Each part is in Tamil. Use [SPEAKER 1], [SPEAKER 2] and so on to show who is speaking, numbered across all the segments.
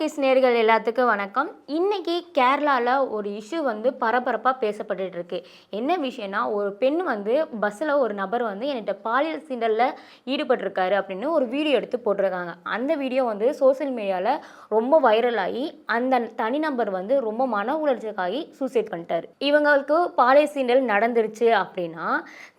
[SPEAKER 1] கிஸ் நேர்கள் எல்லாத்துக்கும் வணக்கம். இன்னைக்கு கேரளாவில் ஒரு இஷ்யூ வந்து பரபரப்பாக பேசப்பட்டு இருக்கு என்ன விஷயம்னா ஒரு பெண் வந்து பஸ்ஸில் ஒரு நபர் வந்து என்கிட்ட பாலியல் சீண்டலில் ஈடுபட்டிருக்காரு அப்படின்னு ஒரு வீடியோ எடுத்து போட்டிருக்காங்க. அந்த வீடியோ வந்து சோஷியல் மீடியாவில் ரொம்ப வைரல் ஆகி அந்த தனிநபர் வந்து ரொம்ப மன உளைச்சலுக்காகி சூசைட் பண்ணிட்டார். இவங்களுக்கு பாலியல் சீண்டல் நடந்துருச்சு அப்படின்னா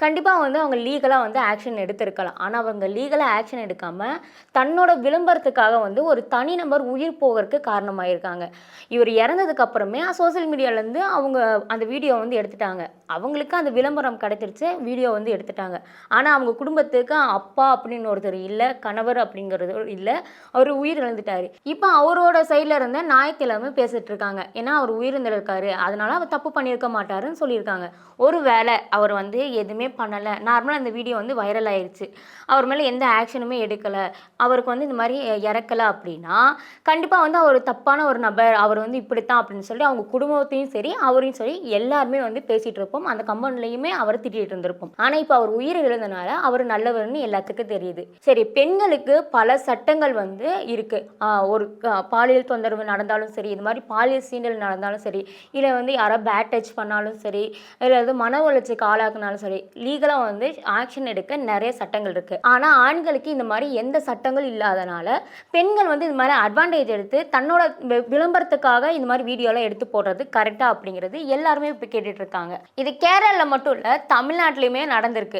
[SPEAKER 1] கண்டிப்பாக வந்து அவங்க லீகலாக வந்து ஆக்ஷன் எடுத்திருக்கலாம். ஆனால் அவங்க லீகலாக ஆக்ஷன் எடுக்காமல் தன்னோட விளம்பரத்துக்காக வந்து ஒரு தனிநபர் உயிர் போகிறதுக்கு காரணமாயிருக்காங்க. இவர் இறந்ததுக்கு அப்புறமே சோசியல் மீடியாலேருந்து அவங்க அந்த வீடியோ வந்து எடுத்துட்டாங்க. அவங்களுக்கு அந்த விளம்பரம் கிடைச்சிருச்சு வீடியோ வந்து எடுத்துட்டாங்க. ஆனால் அவங்க குடும்பத்துக்கு அப்பா அப்படின்னு ஒருத்தர் இல்லை கணவர் அப்படிங்கிறது இல்லை அவர் உயிர் இழந்துட்டார் இப்போ அவரோட சைடில் இருந்த ஞாயிற்றுக்கிழமை பேசிட்டு இருக்காங்க. ஏன்னா அவர் உயிரிழந்திருக்காரு. அதனால அவர் தப்பு பண்ணியிருக்க மாட்டாருன்னு சொல்லியிருக்காங்க. ஒரு வேளை அவர் வந்து எதுவுமே பண்ணலை. நார்மலாக இந்த வீடியோ வந்து வைரல் ஆயிடுச்சு அவர் மேலே எந்த ஆக்ஷனுமே எடுக்கலை. அவருக்கு வந்து இந்த மாதிரி இறக்கலை அப்படின்னா கண்டிப்பாக வந்து அவர் தப்பான ஒரு நபர். அவர் வந்து இப்படித்தான் அப்படின்னு சொல்லி அவங்க குடும்பத்தையும் சரி அவரையும் சரி எல்லாருமே வந்து பேசிகிட்டு இருப்போம். அந்த கம்பெனிலையுமே அவர் திட்டிகிட்டு இருந்திருப்போம் ஆனால் இப்போ அவர் உயிர் இழந்தனால அவர் நல்லவர்னு எல்லாத்துக்கும் தெரியுது. சரி பெண்களுக்கு பல சட்டங்கள் வந்து இருக்கு. ஒரு பாலியல் தொந்தரவு நடந்தாலும் சரி இது மாதிரி பாலியல் சீண்டல் நடந்தாலும் சரி இல்லை வந்து யாரோ பேட் டச் பண்ணாலும் சரி இல்லை வந்து மன உளைச்சலுக்கு ஆளாக்குனாலும் சரி லீகலாக வந்து ஆக்ஷன் எடுக்க நிறைய சட்டங்கள் இருக்குது ஆனால் ஆண்களுக்கு இந்த மாதிரி எந்த சட்டங்கள் இல்லாதனால பெண்கள் வந்து இந்த மாதிரி அட்வான்டேஜ் எடுத்து தன்னோட வி- விளம்பரத்துக்காக இந்த மாதிரி வீடியோலாம் எடுத்து போடுறது கரெக்டாக அப்படிங்கிறது எல்லாருமே இப்போ கேட்டுட்ருக்காங்க இருக்காங்க. இது கேரளாவில் மட்டும் இல்லை தமிழ்நாட்டிலையுமே நடந்திருக்கு.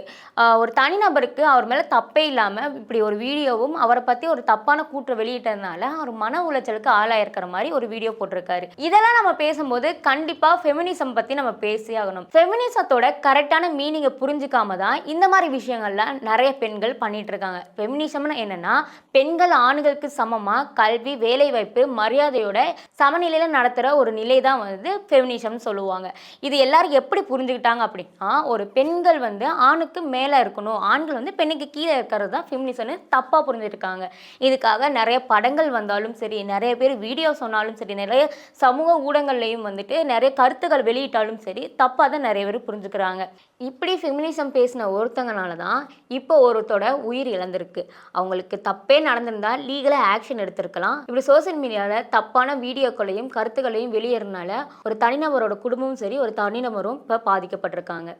[SPEAKER 1] ஒரு தனிநபருக்கு அவர் மேலே தப்பே இல்லாமல் இப்படி ஒரு வீடியோவும் அவரை பற்றி ஒரு தப்பான கூற்று வெளியிட்டதுனால அவர் மன உளைச்சலுக்கு ஆளாயிருக்கிற மாதிரி ஒரு வீடியோ போட்டிருக்காரு. இதெல்லாம் நம்ம பேசும்போது கண்டிப்பாக ஃபெமினிசம் பற்றி நம்ம பேசி ஆகணும். ஃபெமினிசத்தோட கரெக்டான மீனிங்கை புரிஞ்சுக்காம தான் இந்த மாதிரி விஷயங்கள்லாம் நிறைய பெண்கள் பண்ணிட்டு இருக்காங்க. ஃபெமினிசம்னு என்னன்னா பெண்கள் ஆண்களுக்கு சமமாக கல்வி வேலைவாய்ப்பு மரியாதையோட சமநிலையில் நடத்துகிற ஒரு நிலை தான் வந்து ஃபெமினிசம்னு சொல்லுவாங்க. இது எல்லாரும் எப்படி புரிஞ்சுக்கிட்டாங்க அப்படின்னா ஒரு பெண்கள் வந்து ஆணுக்கு மேலே இருக்கணும். ஆண்கள் வந்து பெண்ணுக்கு கீழே இருக்கிறது தான் ஃபெமினிசம்னு தப்பாக புரிஞ்சுருக்காங்க. இதுக்காக நிறைய படங்கள் வந்தாலும் சரி நிறைய பேர் வீடியோ சொன்னாலும் சரி நிறைய சமூக ஊடகங்கள்லையும் வந்துட்டு நிறைய கருத்துக்கள் வெளியிட்டாலும் சரி தப்பாக தான் நிறைய பேர் புரிஞ்சுக்கிறாங்க. இப்படி ஃபெமினிசம் பேசின ஒருத்தங்கனால தான் இப்போ ஒருத்தோட உயிர் இழந்திருக்கு. அவங்களுக்கு தப்பே நடந்திருந்தால் லீகலாக ஆக்ஷன் எடுத்திருக்கலாம். இப்படி சோஷியல் மீடியாவில் தப்பான வீடியோக்களையும் கருத்துக்களையும் வெளியேறனால ஒரு தனிநபரோட குடும்பமும் சரி ஒரு தனிநபரும் இப்போ பாதிக்கப்பட்டிருக்காங்க.